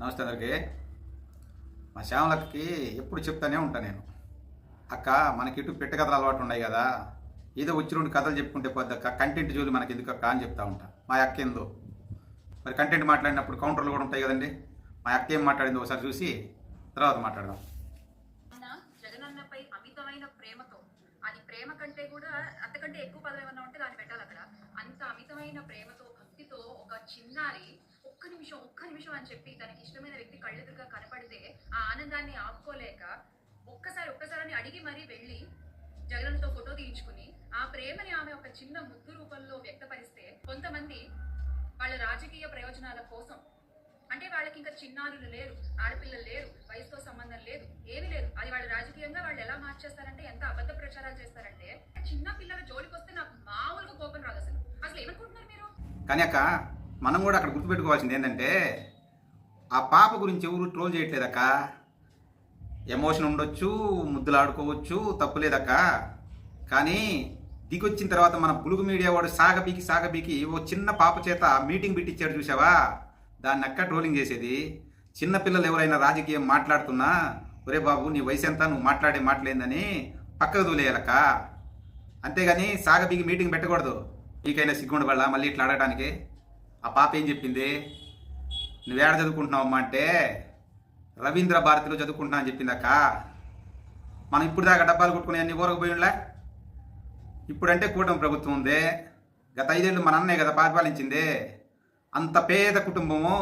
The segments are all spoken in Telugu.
నమస్తే అందరికీ. మా శ్యామలక్కకి ఎప్పుడు చెప్తానే ఉంటాను నేను. అక్క మనకి ఇటు పెట్ట కథలు అలవాటు ఉన్నాయి కదా. ఏదో వచ్చి రెండు కథలు చెప్పుకుంటే పెద్ద అక్క. కంటెంట్ జోలి మనకి ఎందుకు అక్క అని చెప్తా ఉంటా. మా అక్క ఏందో. మరి కంటెంట్ మాట్లాడినప్పుడు కౌంటర్లు కూడా ఉంటాయి కదండి. మా అక్క ఏం మాట్లాడిందో ఒకసారి చూసి తర్వాత మాట్లాడదాం. జగనన్నపై అమితమైన ప్రేమతో అది ప్రేమ కంటే కూడా అంతకంటే ఎక్కువ పదం ఏమన్నా ఉంటే దాన్ని పెట్టాలి అక్కడ. అంత అమితమైన ప్రేమతో భక్తితో ఒక చిన్నారి ఒక్క నిమిషం ఒక్క నిమిషం అని చెప్పి తనకి ఇష్టమైన వ్యక్తి కళ్ళెదురుగా కనపడితే ఆ ఆనందాన్ని ఆపుకోలేక ఒక్కసారి ఒక్కసారి అడిగి మరీ వెళ్ళి జగన్తో ఫోటో తీయించుకుని ఆ ప్రేమని ఆమె ఒక చిన్న ముద్దు రూపంలో వ్యక్తపరిస్తే కొంతమంది వాళ్ళ రాజకీయ ప్రయోజనాల కోసం అంటే వాళ్ళకి ఇంకా చిన్నారులు లేరు ఆడపిల్లలు లేరు వయసుతో సంబంధం లేదు ఏమీ లేదు. అది వాళ్ళు రాజకీయంగా వాళ్ళు ఎలా మార్చేస్తారంటే ఎంత అబద్ధ ప్రచారాలు చేస్తారంటే చిన్న పిల్లల జోలికి వస్తే నాకు మామూలుగా కోపం రాదు అసలు. అసలు ఏమనుకుంటున్నారు మీరు? కానీ అక్క మనం కూడా అక్కడ గుర్తుపెట్టుకోవాల్సింది ఏంటంటే ఆ పాప గురించి ఎవరు ట్రోల్ చేయట్లేదక్క. ఎమోషన్ ఉండొచ్చు ముద్దులు ఆడుకోవచ్చు తప్పులేదక్క కానీ దిగొచ్చిన తర్వాత మన పులుగు మీడియా వాడు సాగబీకి సాగబీకి ఓ చిన్న పాప చేత మీటింగ్ పెట్టించాడు చూసావా దాన్ని అక్క ట్రోలింగ్ చేసేది. చిన్న పిల్లలు ఎవరైనా రాజకీయం మాట్లాడుతున్నా ఒరే బాబు నీ వయసు ఎంత? నువ్వు మాట్లాడే మాటలేందని పక్కకు దూలేయాలక్క. అంతేగాని సాగబీకి మీటింగ్ పెట్టకూడదు. నీకైనా సిగ్గుండు మళ్ళీ ఇట్లా అడగడానికి ఆ పాప ఏం చెప్పింది? నువ్వేడ చదువుకుంటున్నావమ్మా? అంటే రవీంద్ర భారతిలో చదువుకుంటున్నా అని చెప్పిందక్క మనం ఇప్పుడు దాకా డబ్బాలు కొట్టుకుని అన్ని ఊరకపోయినలే ఇప్పుడంటే కూటమి ప్రభుత్వం ఉంది. గత ఐదేళ్ళు మన అన్నయ్య కదా పరిపాలించింది. అంత పేద కుటుంబము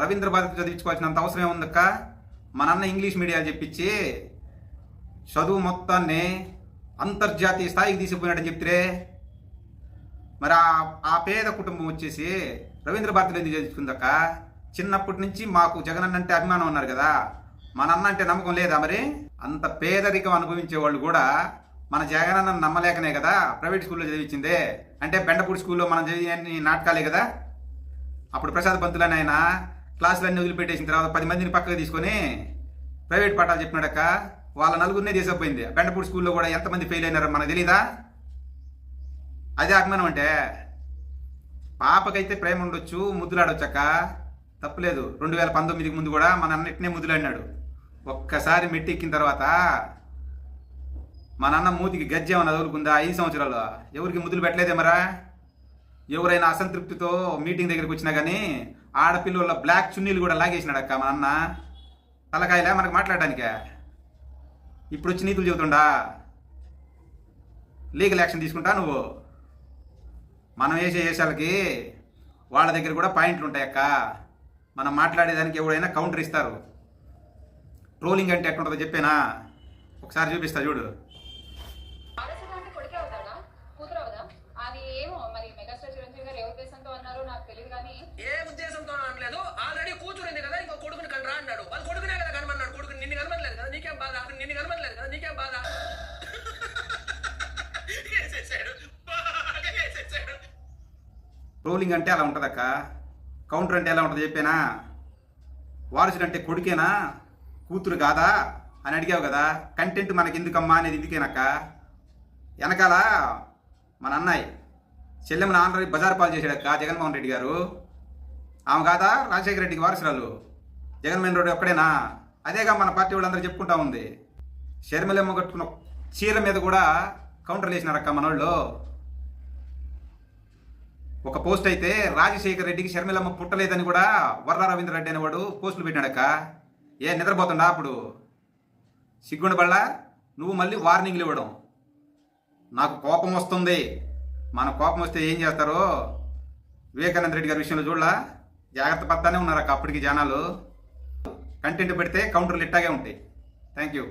రవీంద్ర భారతి చదివించుకోవాల్సినంత అవసరం ఏముందక్క మన అన్న ఇంగ్లీష్ మీడియాలు చెప్పించి చదువు మొత్తాన్ని అంతర్జాతీయ స్థాయికి తీసుకుపోయినట్టు చెప్తే మరి ఆ పేద కుటుంబం వచ్చేసి రవీంద్ర భారతిలో ఎందుకు చదువుకుందక్క చిన్నప్పటి నుంచి మాకు జగనన్న అంటే అభిమానం ఉన్నారు కదా. మన అన్న అంటే నమ్మకం లేదా మరి? అంత పేదరికం అనుభవించే వాళ్ళు కూడా మన జగనన్న నమ్మలేకనే కదా ప్రైవేట్ స్కూల్లో చదివించిందే. అంటే బెండపూడి స్కూల్లో మనం చదివిన నాటకాలే కదా. అప్పుడు ప్రసాద్ పంతులని ఆయన క్లాసులన్నీ వదిలిపెట్టేసిన తర్వాత పది మందిని పక్కకు తీసుకొని ప్రైవేట్ పాఠాలు చెప్పినాడక్క వాళ్ళ నలుగురినే తీసుకుపోయింది బెండపూడి స్కూల్లో కూడా ఎంతమంది ఫెయిల్ అయినారో మనకు తెలీదా? అదే అభిమానం అంటే పాపకైతే ప్రేమ ఉండొచ్చు ముద్దులాడొచ్చక్క. తప్పులేదు. రెండు వేల పంతొమ్మిదికి ముందు కూడా మన అన్నిటినే ముద్దులాడినాడు. ఒక్కసారి మెట్టెక్కిన తర్వాత మా నాన్న మూతికి గజ్జె ఏమన్నా తగులుకుందా? ఐదు సంవత్సరాలు. ఎవరికి ముద్దులు పెట్టలేదే మరా? ఎవరైనా అసంతృప్తితో మీటింగ్ దగ్గరికి వచ్చినా కానీ ఆడపిల్లల బ్లాక్ చున్నీలు కూడా లాగేసినాడు అక్క మా నాన్న తలకాయలే మనకు మాట్లాడడానికే? ఇప్పుడు వచ్చి నీతులు చెబుతుండా? లీగల్ యాక్షన్ తీసుకుంటా నువ్వు? మనం వేసే వేషాలకి వాళ్ళ దగ్గర కూడా పాయింట్లు ఉంటాయి అక్క. మనం మాట్లాడేదానికి ఎవడైనా కౌంటర్ ఇస్తారు. ట్రోలింగ్ అంటే ఎట్లుంటుందో చెప్పేనా? ఒకసారి చూపిస్తా చూడు. కొడుకే అవుతాడా? రోలింగ్ అంటే అలా ఉంటుందక్క. కౌంటర్ అంటే ఎలా ఉంటుందో చెప్పేనా? వారసుడు అంటే కొడుకేనా? కూతురు కాదా? అని అడిగావు కదా. కంటెంట్ మనకి ఎందుకమ్మా అనేది ఎందుకేనక్క వెనకాల మన అన్నయ్య చెల్లెమ్మని ఆంధ్ర బజార్ పాలు చేశాడక్క జగన్మోహన్ రెడ్డి గారు. ఆమె కాదా? రాజశేఖర రెడ్డికి వారసురాలు. జగన్మోహన్ రెడ్డి ఒక్కడేనా? అదేగా మన పార్టీ వాళ్ళందరూ చెప్పుకుంటా ఉంది. షర్మిలమ్మ కట్టుకున్న చీర మీద కూడా కౌంటర్ వేసినారక్క మనోళ్ళు. ఒక పోస్ట్ అయితే రాజశేఖర్ రెడ్డికి షర్మిలమ్మ పుట్టలేదని కూడా వర్ర రవీంద్ర రెడ్డి అనేవాడు పోస్టులు పెట్టాడక్క ఏ నిద్రపోతుండా అప్పుడు? సిగ్గుండ బళ్ళ? నువ్వు మళ్ళీ వార్నింగ్లు ఇవ్వడం. నాకు కోపం వస్తుంది. మన కోపం వస్తే ఏం చేస్తారో? వివేకానంద రెడ్డి గారి విషయంలో చూడలా? జాగ్రత్త పడతానే ఉన్నారు అక్క అప్పటికి జనాలు. కంటెంట్ పెడితే కౌంటర్లు ఇట్టాగే ఉంటాయి. Thank you